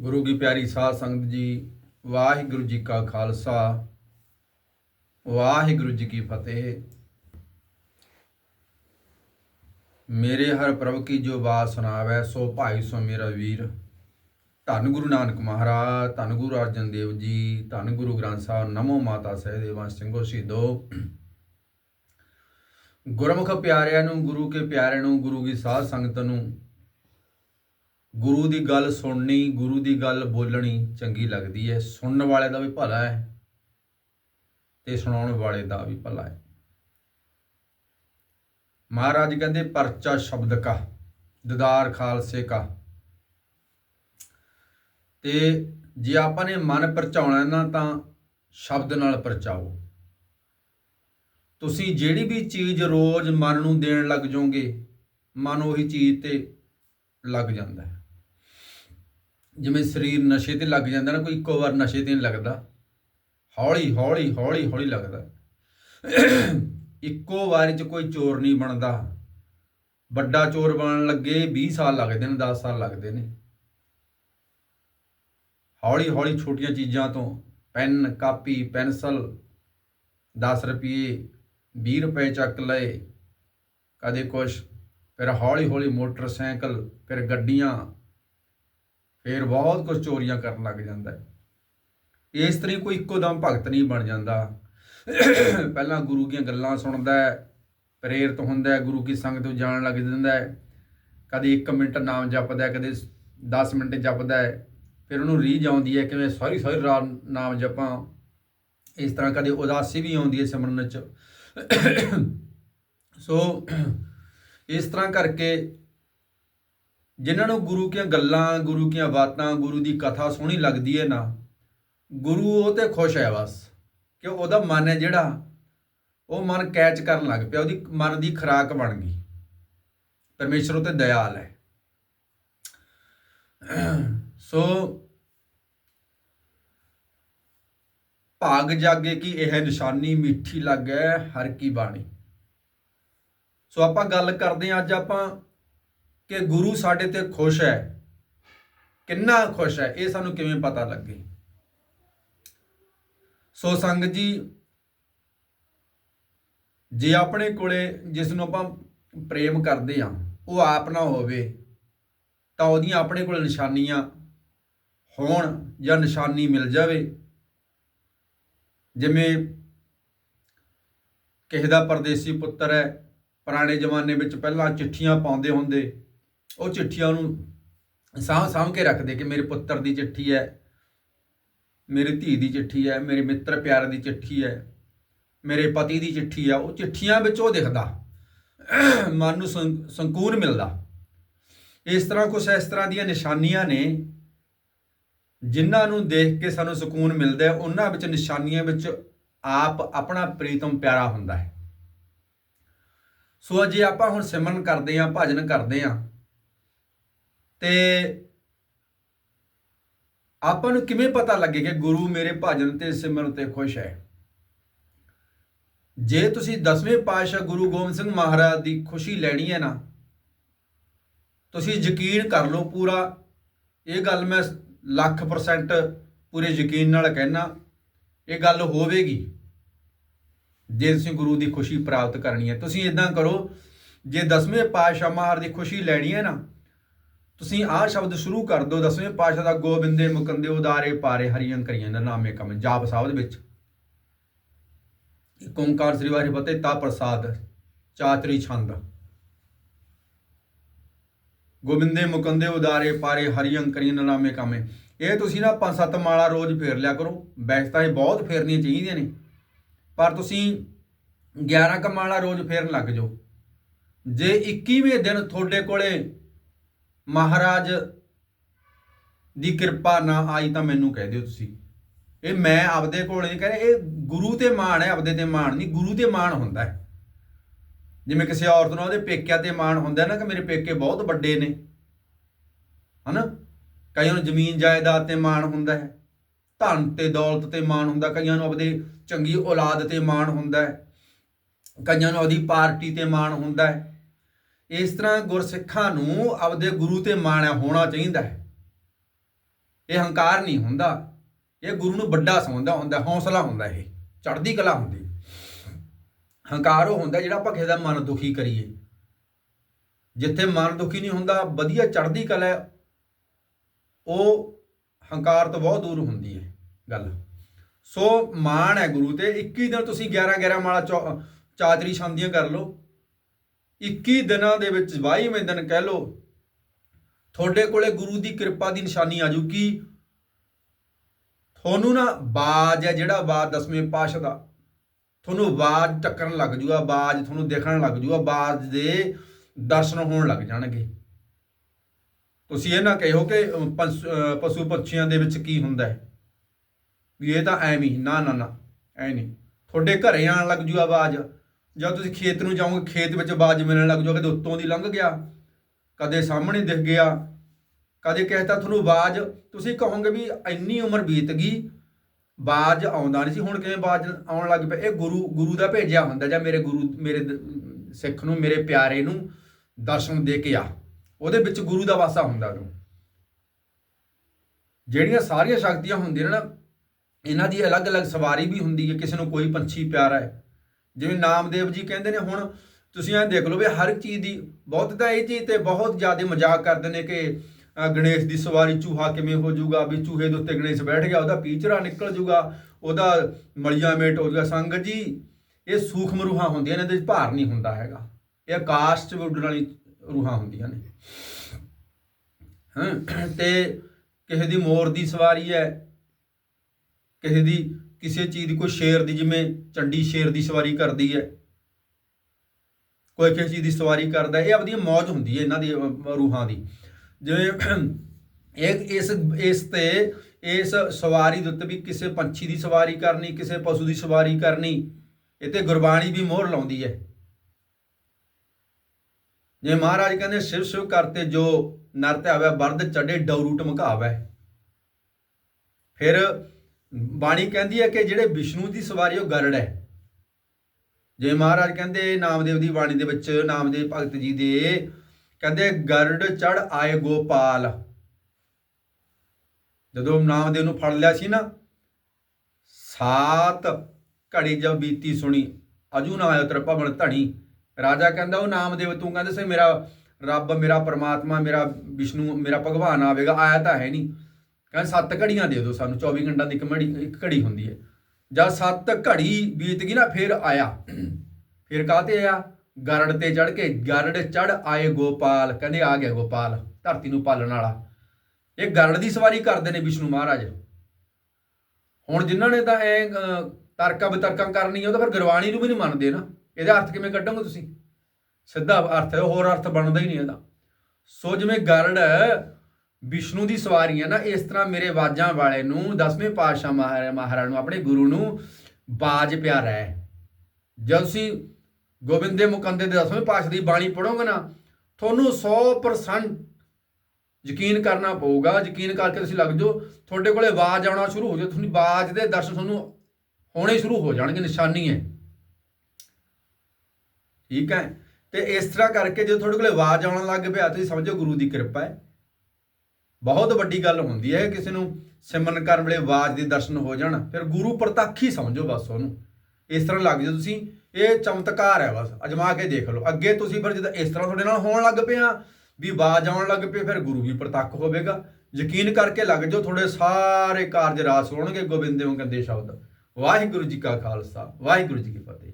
ਗੁਰੂ ਕੀ ਪਿਆਰੀ ਸਾਧ ਸੰਗਤ ਜੀ, ਵਾਹਿਗੁਰੂ ਜੀ ਕਾ ਖਾਲਸਾ, ਵਾਹਿਗੁਰੂ ਜੀ ਕੀ ਫਤਿਹ। ਮੇਰੇ ਹਰ ਪ੍ਰਭ ਕੀ ਜੋ ਬਾਤ ਸੁਣਾਵੇ, ਸੋ ਭਾਈ ਸੋ ਮੇਰਾ ਵੀਰ। ਧੰਨ ਗੁਰੂ ਨਾਨਕ ਮਹਾਰਾਜ, ਧੰਨ ਗੁਰੂ ਅਰਜਨ ਦੇਵ ਜੀ, ਧੰਨ ਗੁਰੂ ਗ੍ਰੰਥ ਸਾਹਿਬ, ਨਮੋ ਮਾਤਾ ਸਹਿਦੇਵਾਂ ਸਿੰਘੋ ਸ਼ਹੀਦੋ। ਗੁਰਮੁਖ ਪਿਆਰਿਆਂ ਨੂੰ, ਗੁਰੂ ਕੇ ਪਿਆਰਿਆਂ ਨੂੰ, ਗੁਰੂ ਕੀ ਸਾਧ ਸੰਗਤ ਨੂੰ ਗੁਰੂ ਦੀ ਗੱਲ ਸੁਣਨੀ, ਗੁਰੂ ਦੀ ਗੱਲ ਬੋਲਣੀ ਚੰਗੀ ਲੱਗਦੀ ਹੈ। ਸੁਣਨ ਵਾਲੇ ਦਾ ਵੀ ਭਲਾ ਹੈ ਤੇ ਸੁਣਾਉਣ ਵਾਲੇ ਦਾ ਵੀ ਭਲਾ ਹੈ। ਮਹਾਰਾਜ ਕਹਿੰਦੇ, ਪਰਚਾ ਸ਼ਬਦ ਕਾ, ਦਦਾਰ ਖਾਲਸੇ ਕਾ। ਤੇ ਜੇ ਆਪਾਂ ਨੇ ਮਨ ਪਰਚਾਉਣਾ ਨਾ, ਤਾਂ ਸ਼ਬਦ ਨਾਲ ਪਰਚਾਓ। ਤੁਸੀਂ ਜਿਹੜੀ ਵੀ ਚੀਜ਼ ਰੋਜ਼ ਮਨ ਨੂੰ ਦੇਣ ਲੱਗ ਜਾਓਗੇ, ਮਨ ਉਹੀ ਚੀਜ਼ ਤੇ ਲੱਗ ਜਾਂਦਾ ਹੈ। ਜਿਵੇਂ ਸਰੀਰ ਨਸ਼ੇ ਤੇ ਲੱਗ ਜਾਂਦਾ ਨਾ, ਕੋਈ ਇੱਕੋ ਵਾਰ ਨਸ਼ੇ ਤੇ ਨਹੀਂ ਲੱਗਦਾ। ਹੌਲੀ ਹੌਲੀ ਹੌਲੀ ਹੌਲੀ ਲੱਗਦਾ। ਇੱਕੋ ਵਾਰੀ ਚ ਕੋਈ ਚੋਰ ਨਹੀਂ ਬਣਦਾ। ਵੱਡਾ ਚੋਰ ਬਣਨ ਲੱਗੇ 20 ਸਾਲ ਲੱਗਦੇ ਨੇ 10 ਸਾਲ ਲੱਗਦੇ ਨੇ। ਹੌਲੀ ਹੌਲੀ ਛੋਟੀਆਂ ਚੀਜ਼ਾਂ ਤੋਂ, ਪੈਨ, ਕਾਪੀ, ਪੈਨਸਲ 10 ਰੁਪਏ 20 ਰੁਪਏ ਚੱਕ ਲਏ, ਕਦੇ ਕੁਛ, ਫਿਰ ਹੌਲੀ ਹੌਲੀ ਮੋਟਰਸਾਈਕਲ, ਫਿਰ ਗੱਡੀਆਂ ਫਿਰ ਬਹੁਤ ਕੁਝ ਚੋਰੀਆਂ ਕਰਨ ਲੱਗ ਜਾਂਦਾ ਹੈ। ਇਸ ਤਰ੍ਹਾਂ ਹੀ ਕੋਈ ਇੱਕੋ ਦਮ ਭਗਤ ਨਹੀਂ ਬਣ ਜਾਂਦਾ। ਪਹਿਲਾਂ ਗੁਰੂ ਦੀਆਂ ਗੱਲਾਂ ਸੁਣਦਾ ਹੈ, ਪ੍ਰੇਰਿਤ ਹੁੰਦਾ ਹੈ, ਗੁਰੂ ਕੀ ਸੰਗਤ ਤੋਂ ਜਾਣ ਲੱਗ ਜਾਂਦਾ ਹੈ। ਕਦੇ 1 ਮਿੰਟ ਨਾਮ ਜਪਦਾ ਹੈ, ਕਦੇ 10 ਮਿੰਟ ਜਪਦਾ ਹੈ, ਫਿਰ ਉਹਨੂੰ ਰੀਝ ਆਉਂਦੀ ਹੈ, ਕਿਵੇਂ ਮੈਂ ਸਾਰੀ ਸਾਰੀ ਰਾਤ ਨਾਮ ਜਪਾਂ। ਇਸ ਤਰ੍ਹਾਂ ਕਦੇ ਉਦਾਸੀ ਵੀ ਆਉਂਦੀ ਹੈ ਸਿਮਰਨ ਚ। ਸੋ ਇਸ ਤਰ੍ਹਾਂ ਕਰਕੇ ਜਿਨ੍ਹਾਂ ਨੂੰ ਗੁਰੂ ਦੀਆਂ ਗੱਲਾਂ, ਗੁਰੂ ਦੀਆਂ ਬਾਤਾਂ, ਗੁਰੂ ਦੀ ਕਥਾ ਸੋਹਣੀ ਲੱਗਦੀ ਹੈ ਨਾ, ਗੁਰੂ ਉਹ ਤੇ ਖੁਸ਼ ਹੈ ਬਸ, ਕਿ ਉਹਦਾ ਮਨ ਹੈ ਜਿਹੜਾ, ਉਹ ਮਨ ਕੈਚ ਕਰਨ ਲੱਗ ਪਿਆ, ਉਹਦੀ ਮਨ ਦੀ ਖਰਾਕ ਬਣ ਗਈ। ਪਰਮੇਸ਼ਰ ਉਹ ਤੇ ਦਇਆਲ ਹੈ। ਸੋ, ਭਾਗ ਜਾਗੇ ਕਿ ਇਹ ਨਿਸ਼ਾਨੀ ਮਿੱਠੀ ਲੱਗੈ ਹਰ ਕੀ ਬਾਣੀ। ਸੋ ਆਪਾਂ ਗੱਲ ਕਰਦੇ ਹਾਂ, ਅੱਜ ਆਪਾਂ ਕਿ ਗੁਰੂ ਸਾਡੇ ਤੇ ਖੁਸ਼ ਹੈ। ਕਿੰਨਾ ਖੁਸ਼ ਹੈ, ਇਹ ਸਾਨੂੰ ਕਿਵੇਂ ਪਤਾ ਲੱਗੇ? ਸੋ ਸੰਗਤ ਜੀ, ਜੇ ਆਪਣੇ ਕੋਲੇ ਜਿਸ ਨੂੰ ਆਪਾਂ ਪ੍ਰੇਮ ਕਰਦੇ ਆ ਉਹ ਆਪ ਨਾ ਹੋਵੇ, ਤਾਂ ਉਹਦੀਆਂ ਆਪਣੇ ਕੋਲ ਨਿਸ਼ਾਨੀਆਂ ਹੋਣ ਜਾਂ ਨਿਸ਼ਾਨੀ ਮਿਲ ਜਾਵੇ। ਜਿਵੇਂ ਕਿਸੇ ਦਾ ਪਰਦੇਸੀ ਪੁੱਤਰ ਹੈ, ਪੁਰਾਣੇ ਜ਼ਮਾਨੇ ਵਿੱਚ ਪਹਿਲਾਂ ਚਿੱਠੀਆਂ ਪਾਉਂਦੇ ਹੁੰਦੇ ਉਹ ਚਿੱਠੀਆਂ ਨੂੰ ਸਾਂਭ ਸਾਂਭ ਕੇ ਰੱਖਦੇ ਕਿ ਮੇਰੇ ਪੁੱਤਰ ਦੀ ਚਿੱਠੀ ਹੈ, ਮੇਰੀ ਧੀ ਦੀ ਚਿੱਠੀ ਹੈ, ਮੇਰੇ ਮਿੱਤਰ ਪਿਆਰ ਦੀ ਚਿੱਠੀ ਹੈ, ਮੇਰੇ ਪਤੀ ਦੀ ਚਿੱਠੀ ਆ ਉਹ ਚਿੱਠੀਆਂ ਵਿੱਚ ਉਹ ਦਿਖਦਾ। ਮਨ ਨੂੰ ਸੰ- ਸੰਕੂਨ ਮਿਲਦਾ। ਇਸ ਤਰ੍ਹਾਂ ਕੁਝ ਇਸ ਤਰ੍ਹਾਂ ਦੀਆਂ ਨਿਸ਼ਾਨੀਆਂ ਨੇ, ਜਿਨ੍ਹਾਂ ਨੂੰ ਦੇਖ ਕੇ ਸਾਨੂੰ ਸਕੂਨ ਮਿਲਦਾ ਹੈ, ਉਹਨਾਂ ਵਿੱਚ ਨਿਸ਼ਾਨੀਆਂ ਵਿੱਚ ਆਪ ਆਪਣਾ ਪ੍ਰੀਤਮ ਪਿਆਰਾ ਹੁੰਦਾ ਹੈ। ਸੋ ਜੇ ਆਪਾਂ ਹੁਣ ਸਿਮਰਨ ਕਰਦੇ ਆਂ ਭਜਨ ਕਰਦੇ ਆਂ ਤੇ ਆਪਾਂ ਨੂੰ ਕਿਵੇਂ ਪਤਾ ਲੱਗੇ ਕਿ ਗੁਰੂ ਮੇਰੇ ਭਜਨ ਤੇ ਸਿਮਰਨ ਤੇ ਖੁਸ਼ ਹੈ? ਜੇ ਤੁਸੀਂ ਦਸਵੇਂ ਪਾਤਸ਼ਾਹ ਗੁਰੂ ਗੋਬਿੰਦ ਸਿੰਘ ਮਹਾਰਾਜ ਦੀ ਖੁਸ਼ੀ ਲੈਣੀ ਹੈ ਨਾ, ਤੁਸੀਂ ਯਕੀਨ ਕਰ ਲਓ ਪੂਰਾ। ਇਹ ਗੱਲ ਮੈਂ ਲੱਖ ਪਰਸੈਂਟ ਪੂਰੇ ਯਕੀਨ ਨਾਲ ਕਹਿਣਾ ਇਹ ਗੱਲ ਹੋਵੇਗੀ। ਜੇ ਤੁਸੀਂ ਗੁਰੂ ਦੀ ਖੁਸ਼ੀ ਪ੍ਰਾਪਤ ਕਰਨੀ ਹੈ, ਤੁਸੀਂ ਇਦਾਂ ਕਰੋ, ਜੇ ਦਸਵੇਂ ਪਾਤਸ਼ਾਹ ਮਹਾਰਾਜ ਦੀ ਖੁਸ਼ੀ ਲੈਣੀ ਹੈ ਨਾ ਤੁਸੀਂ ਆਹ ਸ਼ਬਦ ਸ਼ੁਰੂ ਕਰ ਦਿਓ ਦਸਵੇਂ ਪਾਤਸ਼ਾਹ ਦਾ ਗੋਬਿੰਦੇ ਮੁਕੰਦੇ ਉਦਾਰੇ ਪਾਰੇ ਹਰੀਆਂ ਕਰੀਆਂ ਦਾ ਨਾਮੇ ਕਮ ਜਾਪ ਸਾਹਿਬ ਦੇ ਵਿੱਚ। ਇੱਕ ਓੰਕਾਰ ਸ੍ਰੀ ਵਾਹਿ ਫਤਿਹ, ਤਾ ਪ੍ਰਸਾਦ, ਚਾਤਰੀ ਛੰਦ। ਗੋਬਿੰਦੇ ਮੁਕੰਦੇ ਉਦਾਰੇ ਪਾਰੇ ਹਰੀਆਂ ਕਰੀਆਂ ਦਾ ਨਾਮੇ ਕਾਮੇ ਇਹ ਤੁਸੀਂ ਨਾ ਪੰਜ ਸੱਤ ਮਾਲਾ ਰੋਜ਼ ਫੇਰ ਲਿਆ ਕਰੋ, ਵੈਸੇ ਤਾਂ ਇਹ ਬਹੁਤ ਫੇਰਨੀਆਂ ਚਾਹੀਦੀਆਂ ਨੇ। ਪਰ ਤੁਸੀਂ 11 ਕ ਮਾਲਾ ਰੋਜ਼ ਫੇਰਨ ਲੱਗ ਜਾਓ। ਜੇ 21ਵੇਂ ਦਿਨ ਤੁਹਾਡੇ ਕੋਲੇ ਮਹਾਰਾਜ ਦੀ ਕਿਰਪਾ ਨਾ ਆਈ ਤਾਂ ਮੈਨੂੰ ਕਹਿ ਦਿਓ ਤੁਸੀਂ। ਇਹ ਮੈਂ ਆਪਦੇ ਕੋਲ ਨਹੀਂ ਕਹਿ ਰਿਹਾ, ਇਹ ਗੁਰੂ ਤੇ ਮਾਣ ਹੈ, ਆਪਦੇ ਤੇ ਮਾਣ ਨਹੀਂ, ਗੁਰੂ ਤੇ ਮਾਣ ਹੁੰਦਾ ਹੈ। ਜਿਵੇਂ ਕਿਸੇ ਔਰਤ ਨੂੰ ਉਹਦੇ ਪੇਕਿਆਂ ਤੇ ਮਾਣ ਹੁੰਦਾ ਨਾ ਕਿ ਮੇਰੇ ਪੇਕੇ ਬਹੁਤ ਵੱਡੇ ਨੇ। ਹਨਾ? ਕਈਆਂ ਨੂੰ ਜ਼ਮੀਨ ਜਾਇਦਾਦ ਤੇ ਮਾਣ ਹੁੰਦਾ ਹੈ, ਧਨ ਤੇ ਦੌਲਤ ਤੇ ਮਾਣ ਹੁੰਦਾ ਕਈਆਂ ਨੂੰ ਆਪਦੇ ਚੰਗੀ ਔਲਾਦ ਤੇ ਮਾਣ ਹੁੰਦਾ ਹੈ, ਕਈਆਂ ਨੂੰ ਆਪਦੀ ਪਾਰਟੀ ਤੇ ਮਾਣ ਹੁੰਦਾ ਹੈ। ਇਸ ਤਰ੍ਹਾਂ ਗੁਰਸਿੱਖਾਂ ਨੂੰ ਆਪਦੇ ਗੁਰੂ ਤੇ ਮਾਣ ਹੋਣਾ ਚਾਹੀਦਾ ਹੈ। ਇਹ ਹੰਕਾਰ ਨਹੀਂ ਹੁੰਦਾ। ਇਹ ਗੁਰੂ ਨੂੰ ਵੱਡਾ ਸਮਝਦਾ ਹੁੰਦਾ, ਹੌਸਲਾ ਹੁੰਦਾ ਇਹ, ਚੜ੍ਹਦੀ ਕਲਾ ਹੁੰਦੀ ਹੰਕਾਰ ਉਹ ਹੁੰਦਾ ਜਿਹੜਾ ਆਪਾਂ ਕਿਸੇ ਦਾ ਮਨ ਦੁਖੀ ਕਰੀਏ। ਜਿੱਥੇ ਮਨ ਦੁਖੀ ਨਹੀਂ ਹੁੰਦਾ, ਵਧੀਆ ਚੜ੍ਹਦੀ ਕਲਾ ਉਹ ਹੰਕਾਰ ਤੋਂ ਬਹੁਤ ਦੂਰ ਹੁੰਦੀ ਹੈ ਗੱਲ। ਸੋ ਮਾਣ ਹੈ ਗੁਰੂ ਤੇ 21 ਦਿਨ ਤੁਸੀਂ 11 11 ਮਾਲਾ ਚੌ- ਚਾਦਰੀ ਛਾਂਦੀਆਂ ਕਰ ਲਓ। 21 ਦਿਨਾਂ ਦੇ ਵਿੱਚ 22ਵੇਂ ਦਿਨ ਕਹਿ ਲਓ, ਤੁਹਾਡੇ ਕੋਲੇ ਗੁਰੂ ਦੀ ਕਿਰਪਾ ਦੀ ਨਿਸ਼ਾਨੀ ਆਜੂ ਕਿ ਤੁਹਾਨੂੰ ਨਾ ਬਾਜ ਹੈ, ਜਿਹੜਾ ਬਾਜ ਦਸਵੇਂ ਪਾਤਸ਼ਾਹ ਦਾ। ਤੁਹਾਨੂੰ ਬਾਜ ਟੱਕਰਨ ਲੱਗ ਜੂਗਾ, ਬਾਜ ਤੁਹਾਨੂੰ ਦੇਖਣ ਲੱਗ ਜੂਗਾ, ਬਾਜ ਦੇ ਦਰਸ਼ਨ ਹੋਣ ਲੱਗ ਜਾਣਗੇ। ਤੁਸੀਂ ਇਹ ਨਾ ਕਹੋ ਕਿ ਪੰਸ- ਪਸ਼ੂ ਪੰਛੀਆਂ ਦੇ ਵਿੱਚ ਕੀ ਹੁੰਦਾ ਹੈ? ਵੀ ਇਹ ਤਾਂ ਐਵੇਂ ਹੀ, ਨਾ ਨਾ ਨਾ, ਐ ਨਹੀਂ। ਤੁਹਾਡੇ ਘਰੇ ਆਣ ਲੱਗ ਜੂ ਆਵਾਜ਼ ਜਦ ਤੁਸੀਂ ਖੇਤ ਨੂੰ ਜਾਓਗੇ, ਖੇਤ ਵਿੱਚ ਆਵਾਜ਼ ਮਿਲਣ ਲੱਗ ਜੂ ਕਦੇ ਉੱਤੋਂ ਦੀ ਲੰਘ ਗਿਆ, ਕਦੇ ਸਾਹਮਣੇ ਦਿਖ ਗਿਆ, ਕਦੇ ਕਹਿਤਾ ਤੁਹਾਨੂੰ ਆਵਾਜ਼, ਤੁਸੀਂ ਕਹੋਗੇ ਵੀ ਇੰਨੀ ਉਮਰ ਬੀਤ ਗਈ ਬਾਜ ਆਉਂਦਾ ਨਹੀਂ ਸੀ, ਹੁਣ ਕਿਵੇਂ ਬਾਜ ਆਉਣ ਲੱਗ ਪਿਆ ਇਹ ਗੁਰੂ ਗੁਰੂ ਦਾ ਭੇਜਿਆ ਹੁੰਦਾ ਜਾਂ ਮੇਰੇ ਗੁਰੂ, ਮੇਰੇ ਸਿੱਖ ਨੂੰ, ਮੇਰੇ ਪਿਆਰੇ ਨੂੰ ਦਰਸ਼ਨ ਦੇ ਕੇ ਆ। ਉਹਦੇ ਵਿੱਚ ਗੁਰੂ ਦਾ ਵਾਸਾ ਹੁੰਦਾ ਉਹ ਜਿਹੜੀਆਂ ਸਾਰੀਆਂ ਸ਼ਕਤੀਆਂ ਹੁੰਦੀਆਂ ਨੇ ਨਾ, ਇਹਨਾਂ ਦੀ ਅਲੱਗ-ਅਲੱਗ ਸਵਾਰੀ ਵੀ ਹੁੰਦੀ ਹੈ, ਕਿਸੇ ਨੂੰ ਕੋਈ ਪੰਛੀ ਪਿਆਰਾ ਹੈ। ਜਿਵੇਂ ਨਾਮਦੇਵ ਜੀ ਕਹਿੰਦੇ ਨੇ, ਹੁਣ ਤੁਸੀਂ ਇਹ ਦੇਖ ਲਓ ਵੀ ਹਰ ਇੱਕ ਚੀਜ਼ ਦੀ, ਬਹੁਤ ਤਾਂ ਇਹ ਚੀਜ਼ ਤੇ ਬਹੁਤ ਜ਼ਿਆਦਾ ਮਜ਼ਾਕ ਕਰਦੇ ਨੇ ਕਿ ਗਣੇਸ਼ ਦੀ ਸਵਾਰੀ ਚੂਹਾ ਕਿਵੇਂ ਹੋ ਜਾਊਗਾ, ਵੀ ਚੂਹੇ ਦੇ ਉੱਤੇ ਗਣੇਸ਼ ਬੈਠ ਗਿਆ, ਉਹਦਾ ਪੀਚਰਾ ਨਿਕਲ ਜਾਊਗਾ, ਉਹਦਾ ਮਲੀਆਂ ਮੇਟ ਹੋ ਜਾਊਗਾ। ਸੰਗਤ ਜੀ, ਇਹ ਸੂਖਮ ਰੂਹਾਂ ਹੁੰਦੀਆਂ ਨੇ, ਇਹਦੇ ਵਿੱਚ ਭਾਰ ਨਹੀਂ ਹੁੰਦਾ ਹੈਗਾ। ਇਹ ਆਕਾਸ਼ 'ਚ ਉੱਡਣ ਵਾਲੀ ਰੂਹਾਂ ਹੁੰਦੀਆਂ ਨੇ। ਹਾਂ, ਤੇ ਕਿਸੇ ਦੀ ਮੋਰ ਦੀ ਸਵਾਰੀ ਹੈ, ਕਿਸੇ ਦੀ ਕਿਸੇ ਚੀਜ਼ ਦੀ ਕੋਈ ਸ਼ੇਰ ਦੀ, ਜਿਵੇਂ ਚੰਡੀ ਸ਼ੇਰ ਦੀ ਸਵਾਰੀ ਕਰਦੀ ਹੈ, ਕੋਈ ਕਿਸੇ ਚੀਜ਼ ਦੀ ਸਵਾਰੀ ਕਰਦਾ ਇਹ ਆਪਣੀ ਮੌਜ ਹੁੰਦੀ ਹੈ ਇਹਨਾਂ ਦੀ ਰੂਹਾਂ ਦੀ। ਜਿਵੇਂ ਇਹ, ਇਸ ਇਸ ਤੇ ਇਸ ਸਵਾਰੀ ਦੇ ਉੱਤੇ ਵੀ ਕਿਸੇ ਪੰਛੀ ਦੀ ਸਵਾਰੀ ਕਰਨੀ, ਕਿਸੇ ਪਸ਼ੂ ਦੀ ਸਵਾਰੀ ਕਰਨੀ ਇਹ ਤੇ ਗੁਰਬਾਣੀ ਵੀ ਮੋਹਰ ਲਾਉਂਦੀ ਹੈ। ਜੇ ਮਹਾਰਾਜ ਕਹਿੰਦੇ ਸ਼ਿਵ ਸ਼ਿਵ ਕਰਤੇ ਜੋ ਨਰ ਤੇ ਆਵੇ ਬਰਦ ਚੜੇ ਡੌਰੂ ਟਮਕਾਵੇ ਫਿਰ ਬਾਣੀ ਕਹਿੰਦੀ ਹੈ ਕਿ ਜਿਹੜੇ ਵਿਸ਼ਨੂੰ ਦੀ ਸਵਾਰੀ ਉਹ ਗਰੜ ਹੈ। ਜੇ ਮਹਾਰਾਜ ਕਹਿੰਦੇ, ਨਾਮਦੇਵ ਦੀ ਬਾਣੀ ਦੇ ਵਿੱਚ ਨਾਮਦੇਵ ਭਗਤ ਜੀ ਦੇ ਕਹਿੰਦੇ, ਗਰੜ ਚੜ ਆਏ ਗੋਪਾਲ। ਜਦੋਂ ਨਾਮਦੇਵ ਨੂੰ ਫੜ ਲਿਆ ਸੀ ਨਾ, ਸਾਤ ਘੜੀ ਜਦ ਬੀਤੀ ਸੁਣੀ, ਅਜੂ ਨਾ ਆਇਓ ਤੇਰਾ ਭਵਨ ਧਣੀ। ਰਾਜਾ ਕਹਿੰਦਾ, ਉਹ ਨਾਮਦੇਵ, ਤੂੰ ਕਹਿੰਦੇ ਸੀ ਮੇਰਾ ਰੱਬ, ਮੇਰਾ ਪਰਮਾਤਮਾ, ਮੇਰਾ ਵਿਸ਼ਨੂੰ, ਮੇਰਾ ਭਗਵਾਨ ਆਵੇਗਾ, ਆਇਆ ਤਾਂ ਹੈ ਨਹੀਂ। ਕਹਿੰਦਾ ਸੱਤ ਘੜੀਆਂ ਦੇ ਦਿਓ ਸਾਨੂੰ 24 ਘੰਟਾ ਦੀ ਇੱਕ ਮੜੀ, ਇੱਕ ਘੜੀ ਹੁੰਦੀ ਹੈ। ਜਦ ਸੱਤ ਘੜੀ ਬੀਤ ਗਈ ਨਾ, ਫਿਰ ਆਇਆ। ਫਿਰ ਕਾਹਤੇ ਆਇਆ? ਗਰੜ ਤੇ ਚੜ ਕੇ, ਗਰੜ ਚੜ ਆਏ ਗੋਪਾਲ। ਕਹਿੰਦੇ ਆ ਗਿਆ ਗੋਪਾਲ, ਧਰਤੀ ਨੂੰ ਪਾਲਣ ਵਾਲਾ। ਇਹ ਗਰੜ ਦੀ ਸਵਾਰੀ ਕਰਦੇ ਨੇ ਵਿਸ਼ਨੂੰ ਮਹਾਰਾਜ। ਹੁਣ ਜਿਨ੍ਹਾਂ ਨੇ ਤਾਂ ਐ ਤਰਕਾਂ ਵਿਤਰਕਾਂ ਕਰਨੀ ਉਹ ਤਾਂ ਫਿਰ ਗੁਰਬਾਣੀ ਨੂੰ ਵੀ ਨਹੀਂ ਮੰਨਦੇ ਨਾ। ਇਹਦਾ ਅਰਥ ਕਿਵੇਂ ਕੱਢੋਗੇ ਤੁਸੀਂ? ਸਿੱਧਾ ਅਰਥ ਹੈ, ਹੋਰ ਅਰਥ ਬਣਦਾ ਹੀ ਨਹੀਂ ਇਹਦਾ। ਸੋ ਜਿਵੇਂ ਗਰੜ ਵਿਸ਼ਨੂੰ ਦੀ ਸਵਾਰੀ ਹੈ ਨਾ, ਇਸ ਤਰ੍ਹਾਂ ਮੇਰੇ ਵਾਜਾਂ ਵਾਲੇ ਨੂੰ, ਦਸਵੇਂ ਪਾਤਸ਼ਾਹ ਮਹਾਰਾ, ਮਹਾਰਾਜ ਨੂੰ, ਆਪਣੇ ਗੁਰੂ ਨੂੰ ਬਾਜ ਪਿਆਰਾ ਹੈ ਜਦ ਤੁਸੀਂ ਗੋਬਿੰਦ ਦੇ ਮੁਕੰਦੇ ਦੇ ਦਸਵੇਂ ਪਾਤਸ਼ਾਹ ਦੀ ਬਾਣੀ ਪੜੋਗੇ ਨਾ, ਤੁਹਾਨੂੰ 100% ਯਕੀਨ ਕਰਨਾ ਪਊਗਾ। ਯਕੀਨ ਕਰਕੇ ਤੁਸੀਂ ਲੱਗ ਜਾਓ, ਤੁਹਾਡੇ ਕੋਲੇ ਆਵਾਜ਼ ਆਉਣਾ ਸ਼ੁਰੂ ਹੋ ਜਾਓ ਤੁਹਾਨੂੰ ਆਵਾਜ਼ ਦੇ ਦਰਸ਼ਨ ਤੁਹਾਨੂੰ ਹੋਣੇ ਸ਼ੁਰੂ ਹੋ ਜਾਣਗੇ, ਨਿਸ਼ਾਨੀ ਹੈ। ਠੀਕ ਹੈ? ਤੇ ਇਸ ਤਰ੍ਹਾਂ ਕਰਕੇ ਜਦੋਂ ਤੁਹਾਡੇ ਕੋਲੇ ਆਵਾਜ਼ ਆਉਣ ਲੱਗ ਪਿਆ, ਤੁਸੀਂ ਸਮਝੋ ਗੁਰੂ ਦੀ ਕਿਰਪਾ ਹੈ। ਬਹੁਤ ਵੱਡੀ ਗੱਲ ਹੁੰਦੀ ਹੈ ਕਿਸੇ ਨੂੰ ਸਿਮਰਨ ਕਰਨ ਵੇਲੇ ਆਵਾਜ਼ ਦੇ ਦਰਸ਼ਨ ਹੋ ਜਾਣ, ਫਿਰ ਗੁਰੂ ਪ੍ਰਤੱਖ ਹੀ ਸਮਝੋ ਬਸ ਉਹਨੂੰ। ਇਸ ਤਰ੍ਹਾਂ ਲੱਗ ਜਾ ਤੁਸੀਂ, ਇਹ ਚਮਤਕਾਰ ਹੈ ਬਸ, ਅਜਮਾ ਕੇ ਦੇਖ ਲਓ। ਅੱਗੇ ਤੁਸੀਂ ਫਿਰ ਜਦੋਂ ਇਸ ਤਰ੍ਹਾਂ ਤੁਹਾਡੇ ਨਾਲ ਹੋਣ ਲੱਗ ਪਿਆ, ਵੀ ਆਵਾਜ਼ ਆਉਣ ਲੱਗ ਪਈ, ਫਿਰ ਗੁਰੂ ਵੀ ਪ੍ਰਤੱਖ ਹੋਵੇਗਾ। ਯਕੀਨ ਕਰਕੇ ਲੱਗ ਜਾਓ, ਤੁਹਾਡੇ ਸਾਰੇ ਕਾਰਜ ਰਾਸ ਹੋਣਗੇ। ਗੋਬਿੰਦ ਦੇਵ ਕੰਦੇ ਸ਼ਬਦ, ਵਾਹਿਗੁਰੂ ਜੀ ਕਾ ਖਾਲਸਾ, ਵਾਹਿਗੁਰੂ ਜੀ ਕੀ ਫਤਿਹ।